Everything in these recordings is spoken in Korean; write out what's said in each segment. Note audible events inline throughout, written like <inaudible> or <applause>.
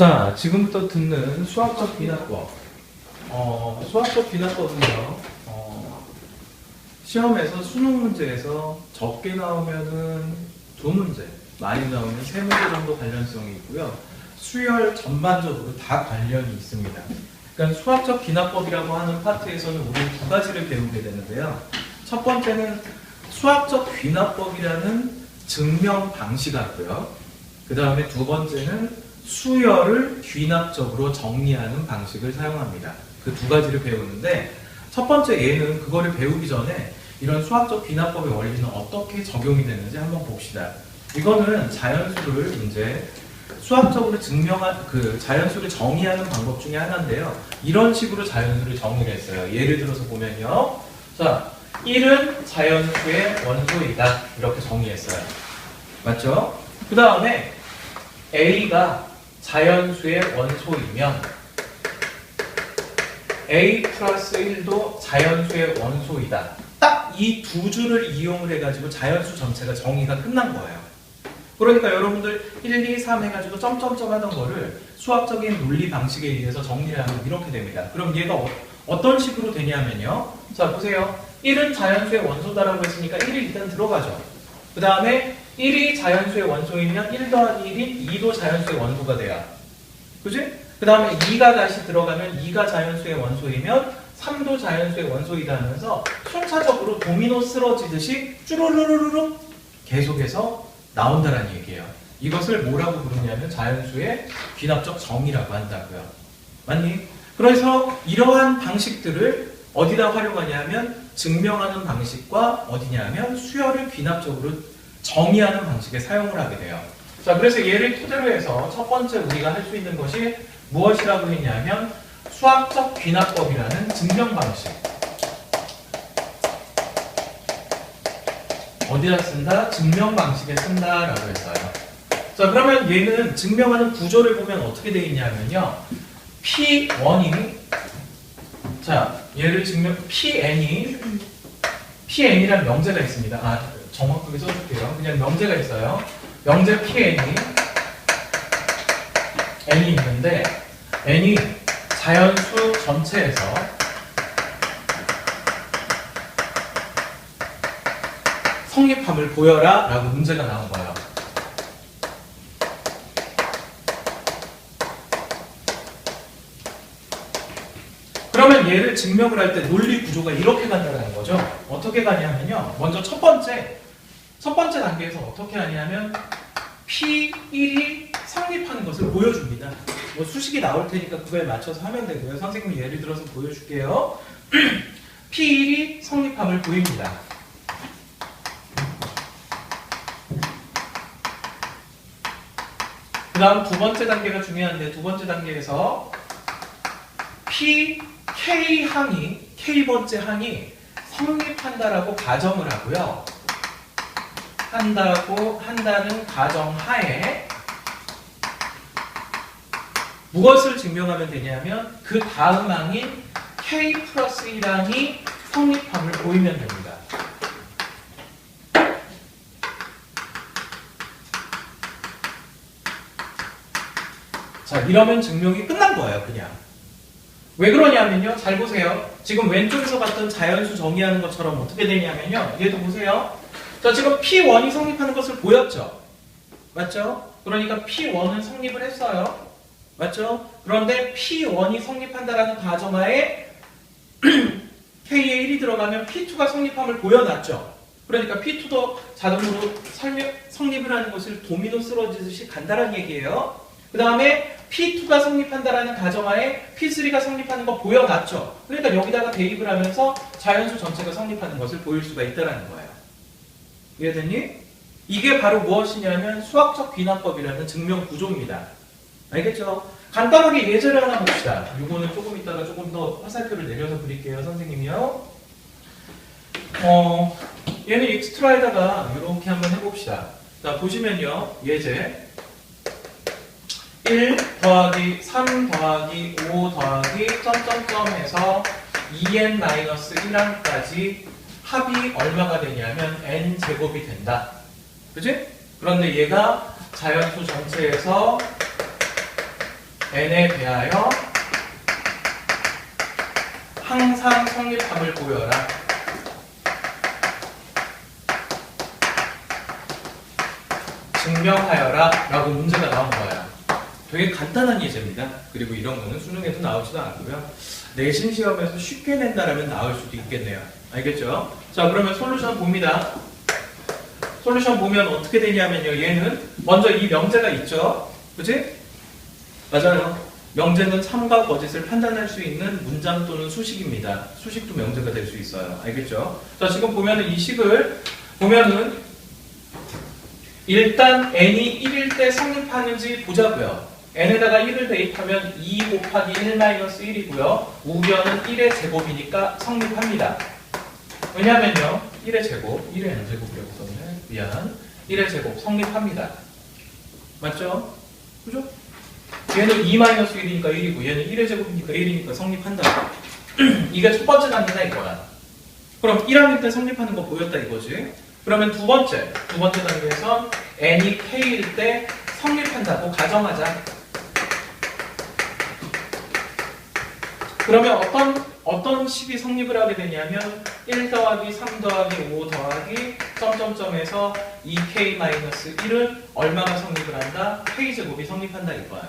자, 지금부터 듣는 수학적 비나법. 어, 수학적 비나법은요, 어, 시험에서 수능 문제에서 적게 나오면은 두 문제, 많이 나오면 세 문제 정도 관련성이 있고요. 수열 전반적으로 다 관련이 있습니다. 그러니까 수학적 비나법이라고 하는 파트에서는 우리 두 가지를 배우게 되는데요. 첫 번째는 수학적 귀납법이라는 증명 방식하고요. 그 다음에 두 번째는 수열을 귀납적으로 정리하는 방식을 사용합니다. 그 두 가지를 배우는데 첫 번째 얘는 그거를 배우기 전에 이런 수학적 귀납법의 원리는 어떻게 적용이 되는지 한번 봅시다. 이거는 자연수를 이제 수학적으로 증명한 그 자연수를 정의하는 방법 중에 하나인데요. 이런 식으로 자연수를 정의를 했어요. 예를 들어서 보면요. 자, 1은 자연수의 원소이다. 이렇게 정의했어요. 맞죠? 그 다음에 A가 자연수의 원소이면 A 플러스 1도 자연수의 원소이다. 딱 이 두 줄을 이용을 해가지고 자연수 전체가 정의가 끝난 거예요. 그러니까 여러분들 1, 2, 3 해가지고 점점점 하던 거를 수학적인 논리 방식에 의해서 정리를 하면 이렇게 됩니다. 그럼 얘가 어, 떤 식으로 되냐면요. 자, 보세요. 1은 자연수의 원소다라고 했으니까 1이 일단 들어가죠. 그 다음에 1이 자연수의 원소이면 1 더하기 1이 2도 자연수의 원소가 돼요. 그지? 그 다음에 2가 다시 들어가면 2가 자연수의 원소이면 3도 자연수의 원소이다 하면서 순차적으로 도미노 쓰러지듯이 쭈루루루루 계속해서 나온다는 얘기예요. 이것을 뭐라고 부르냐면 자연수의 귀납적 정의라고 한다고요. 맞니? 그래서 이러한 방식들을 어디다 활용하냐면 증명하는 방식과 어디냐면 수열을 귀납적으로 정의하는 방식에 사용을 하게 돼요. 자, 그래서 얘를 토대로 해서 첫 번째 우리가 할 수 있는 것이 무엇이라고 했냐면 수학적 귀납법이라는 증명 방식. 어디다 쓴다? 증명 방식에 쓴다라고 했어요. 자, 그러면 얘는 증명하는 구조를 보면 어떻게 되어 있냐면요. P1이 자, 얘를 증명 PN이 PN이라는 명제가 있습니다. 아, 정확하게 써줄게요. 그냥 명제가 있어요. 명제 PN이 N이 있는데 N이 자연수 전체에서 성립함을 보여라 라고 문제가 나온 거예요. 그러면 얘를 증명을 할 때 논리 구조가 이렇게 간다는 거죠. 어떻게 가냐면요. 먼저 첫 번째, 첫 번째 단계에서 어떻게 하냐면 P1이 성립하는 것을 보여줍니다. 뭐 수식이 나올 테니까 그거에 맞춰서 하면 되고요. 선생님 예를 들어서 보여줄게요. <clears throat> P1이 성립함을 보입니다. 그 다음 두 번째 단계가 중요한데 두 번째 단계에서 P, K 항이, K번째 항이 성립한다라고 가정을 하고요. 한다고 한다는 가정하에 무엇을 증명하면 되냐면 그 다음 항인 K 플러스 1항이 성립함을 보이면 됩니다. 자, 이러면 증명이 끝난 거예요, 그냥. 왜 그러냐면요. 잘 보세요. 지금 왼쪽에서 봤던 자연수 정의하는 것처럼 어떻게 되냐면요. 얘도 보세요. 자, 지금 P1이 성립하는 것을 보였죠? 맞죠? 그러니까 P1은 성립을 했어요. 맞죠? 그런데 P1이 성립한다라는 가정하에 <clears throat> K에 1이 들어가면 P2가 성립함을 보여놨죠? 그러니까 P2도 자동으로 설명, 성립을 하는 것을 도미노 쓰러지듯이 간다는 얘기예요. 그 다음에 P2가 성립한다라는 가정하에 P3가 성립하는 거 보여놨죠. 그러니까 여기다가 대입을 하면서 자연수 전체가 성립하는 것을 보일 수가 있다는 거예요. 이해됐니? 이게 바로 무엇이냐면 수학적 귀납법이라는 증명 구조입니다. 알겠죠? 간단하게 예제를 하나 봅시다. 이거는 조금 이따가 조금 더 화살표를 내려서 그릴게요, 선생님이요. 어, 얘는 익스트라에다가 이렇게 한번 해봅시다. 자, 보시면요, 예제. 1 더하기 3 더하기 5 더하기 점점점 해서 2n-1항까지 합이 얼마가 되냐면 n 제곱이 된다. 그지? 그런데 얘가 자연수 전체에서 n에 대하여 항상 성립함을 보여라. 증명하여라 라고 문제가 나온 거예요. 되게 간단한 예제입니다. 그리고 이런 거는 수능에도 나오지도 않고요. 내신 시험에서 쉽게 낸다라면 나올 수도 있겠네요. 알겠죠? 자, 그러면 솔루션 봅니다. 솔루션 보면 어떻게 되냐면요. 얘는 먼저 이 명제가 있죠. 그지? 맞아요. 명제는 참과 거짓을 판단할 수 있는 문장 또는 수식입니다. 수식도 명제가 될 수 있어요. 알겠죠? 자, 지금 보면은 이 식을 보면은 일단 n이 1일 때 성립하는지 보자고요. N에다가 1을 대입하면 2 곱하기 1-1이고요. 우변은 1의 제곱이니까 성립합니다. 왜냐면요. 1의 제곱, 1의 n제곱이라고 썼네. 미안. 1의 제곱 성립합니다. 맞죠? 그죠? 얘는 2-1이니까 1이고 얘는 1의 제곱이니까 1이니까 성립한다. <clears throat> 이게 첫 번째 단계나 이거야. 그럼 1학년 때 성립하는 거 보였다 이거지. 그러면 두 번째, 두 번째 단계에선 n이 k일 때 성립한다고 가정하자. 그러면 어떤 어떤 식이 성립을 하게 되냐면 1 더하기 3 더하기 5 더하기 점점점에서 2k-1은 얼마가 성립을 한다? k제곱이 성립한다 이거야.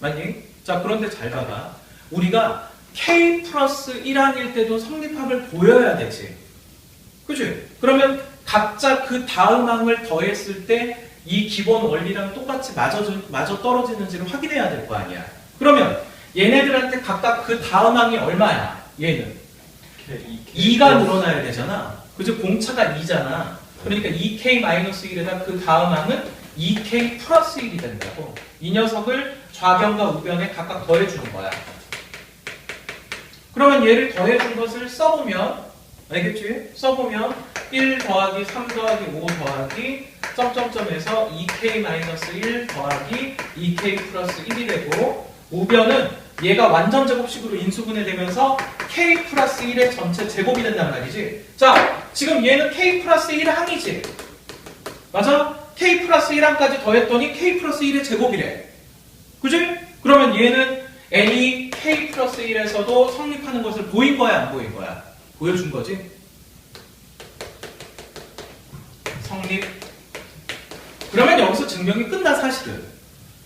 맞니? 자 그런데 잘 봐봐. 우리가 k 플러스 1항일 때도 성립함을 보여야 되지. 그치? 그러면 각자 그 다음 항을 더했을 때 이 기본 원리랑 똑같이 맞아, 맞아 떨어지는지를 확인해야 될 거 아니야. 그러면 얘네들한테 각각 그 다음 항이 얼마야? 얘는 2가 늘어나야 되잖아. 그죠? 공차가 2잖아. 그러니까 2k-1에다 그 다음 항은 2k 플러스 1이 된다고. 이 녀석을 좌변과 우변에 각각 더해주는 거야. 그러면 얘를 더해준 것을 써보면 알겠지? 써보면 1 더하기 3 더하기 5 더하기 점점점에서 2k-1 더하기 2k 플러스 1이 되고 우변은 얘가 완전 제곱식으로 인수분해 되면서 k 플러스 1의 전체 제곱이 된단 말이지. 자, 지금 얘는 k 플러스 1 항이지. 맞아? k 플러스 1항까지 더했더니 k 플러스 1의 제곱이래. 그지? 그러면 얘는 n이 k 플러스 1에서도 성립하는 것을 보인 거야, 안 보인 거야? 보여준 거지? 성립. 그러면 여기서 증명이 끝나 사실은.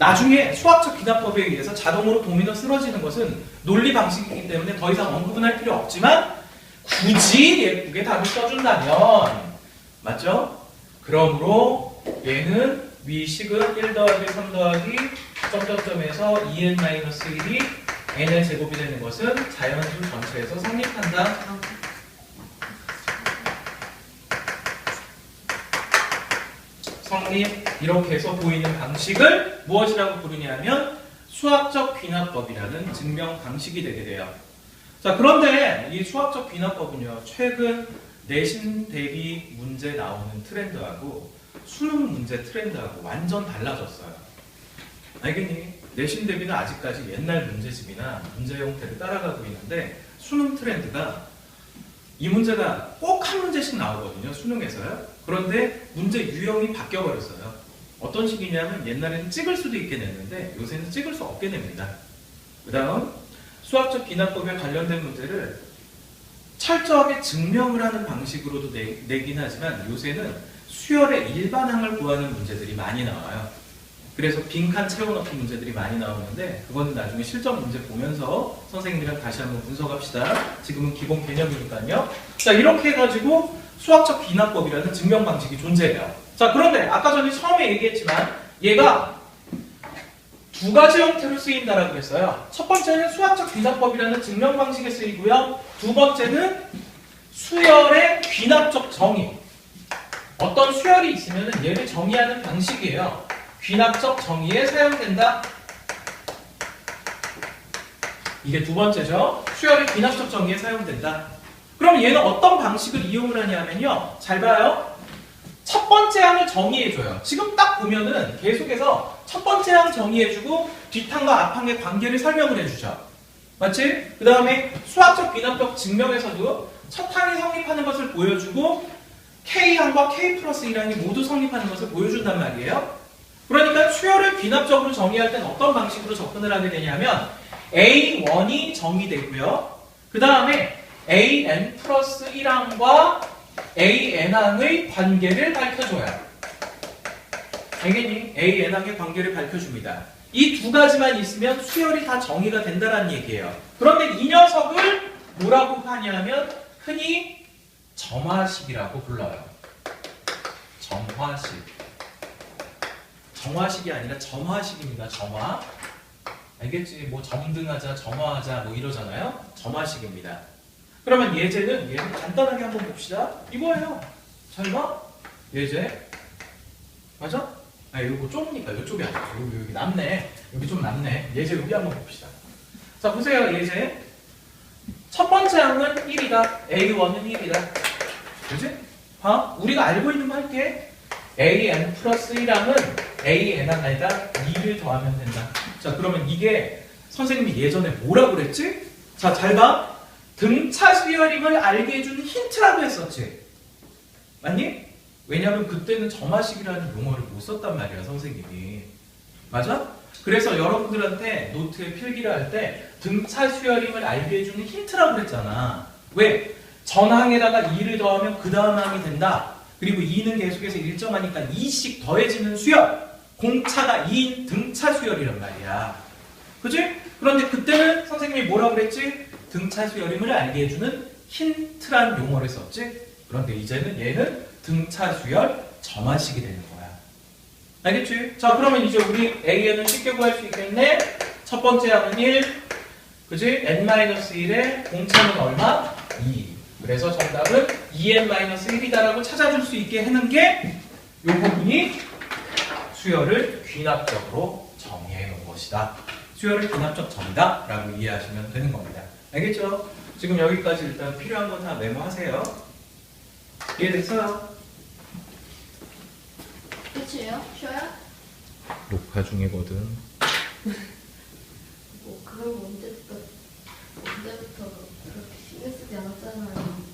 나중에 수학적 비납법에 의해서 자동으로 도미노 쓰러지는 것은 논리 방식이기 때문에 더 이상 언급은 할 필요 없지만 굳이 예쁘게 답을 써준다면 맞죠? 그러므로 얘는 위식은 1 더하기 3 더하기 점점점에서 2n-1이 n의 제곱이 되는 것은 자연수 전체에서 성립한다. 성립 이렇게 해서 보이는 방식을 무엇이라고 부르냐면 수학적 귀납법이라는 증명 방식이 되게 돼요. 자 그런데 이 수학적 귀납법은요 최근 내신 대비 문제 나오는 트렌드하고 수능 문제 트렌드하고 완전 달라졌어요. 알겠니? 내신 대비는 아직까지 옛날 문제집이나 문제 형태를 따라가고 있는데 수능 트렌드가 이 문제가 꼭 한 문제씩 나오거든요 수능에서요. 그런데 문제 유형이 바뀌어 버렸어요. 어떤 식이냐면 옛날에는 찍을 수도 있게 냈는데 요새는 찍을 수 없게 냅니다. 그 다음 수학적 비난법에 관련된 문제를 철저하게 증명을 하는 방식으로도 내, 내긴 하지만 요새는 수열의 일반항을 구하는 문제들이 많이 나와요. 그래서 빈칸 채워넣기 문제들이 많이 나오는데 그거는 나중에 실전 문제 보면서 선생님이랑 다시 한번 분석합시다. 지금은 기본 개념이니까요. 자 이렇게 해가지고 수학적 비난법이라는 증명 방식이 존재해요. 자 그런데 아까 전에 처음에 얘기했지만 얘가 두 가지 형태로 쓰인다라고 했어요. 첫 번째는 수학적 귀납법이라는 증명 방식에 쓰이고요. 두 번째는 수열의 귀납적 정의. 어떤 수열이 있으면 얘를 정의하는 방식이에요. 귀납적 정의에 사용된다. 이게 두 번째죠. 수열의 귀납적 정의에 사용된다. 그럼 얘는 어떤 방식을 이용을 하냐면요. 잘 봐요. 첫 번째 항을 정의해줘요. 지금 딱 보면은 계속해서 첫 번째 항 정의해주고 뒷항과 앞항의 관계를 설명을 해주죠. 맞지? 그 다음에 수학적 비납법 증명에서도 첫 항이 성립하는 것을 보여주고 K항과 K 플러스 1항이 모두 성립하는 것을 보여준단 말이에요. 그러니까 수열을 귀납적으로 정의할 땐 어떤 방식으로 접근을 하게 되냐면 A1이 정의되고요. 그 다음에 AN 플러스 1항과 AN항의 관계를 밝혀줘요. 알겠니? AN항의 관계를 밝혀줍니다. 이 두 가지만 있으면 수열이 다 정의가 된다는 얘기예요. 그런데 이 녀석을 뭐라고 하냐면 흔히 점화식이라고 불러요. 점화식. 정화식이 아니라 점화식입니다. 점화. 알겠지? 뭐 점등하자, 점화하자 뭐 이러잖아요. 점화식입니다. 그러면 예제는 예제 간단하게 한번 봅시다. 이거예요. 설마 예제 맞아? 아 이거 좁으니까 이쪽이 아니야. 여기 여기 남네. 여기 좀 남네. 예제 여기 한번 봅시다. 자 보세요 예제. 첫 번째 항은 1이다. A1은 1이다. 그지? 봐. 우리가 알고 있는 거 할게. AN 플러스 1항은 AN항에다 2를 더하면 된다. 자, 그러면 이게 선생님이 예전에 뭐라고 그랬지? 자, 잘 봐. 등차 수열임을 알게 해주는 힌트라고 했었지. 맞니? 왜냐면 그때는 점화식이라는 용어를 못 썼단 말이야, 선생님이. 맞아? 그래서 여러분들한테 노트에 필기를 할 때 등차 수열임을 알게 해주는 힌트라고 그랬잖아. 왜? 전항에다가 2를 더하면 그 다음 항이 된다. 그리고 2는 계속해서 일정하니까 2씩 더해지는 수열. 공차가 2인 등차 수열이란 말이야. 그지? 그런데 그때는 선생님이 뭐라고 그랬지? 등차 수열임을 알게 해주는 힌트란 용어를 썼지? 그런데 이제는 얘는 등차 수열 점화식이 되는 거야. 알겠지? 자, 그러면 이제 우리 A에는 쉽게 구할 수 있겠네? 첫 번째 항은 1, 그지? n-1의 공차는 얼마? 2. 그래서 정답은 2n-1이다라고 찾아줄 수 있게 하는 게 이 부분이 수열을 귀납적으로 정의해 놓은 것이다. 수열을 귀납적 정의다 라고 이해하시면 되는 겁니다. 알겠죠? 지금 여기까지 일단 필요한 건 다 메모하세요. 이해됐어요? 끝이에요? 쉬어요? 녹화 중이거든. 뭐 그런 거 언제부터 언제부터 그렇게 신경 쓰지 않았잖아요.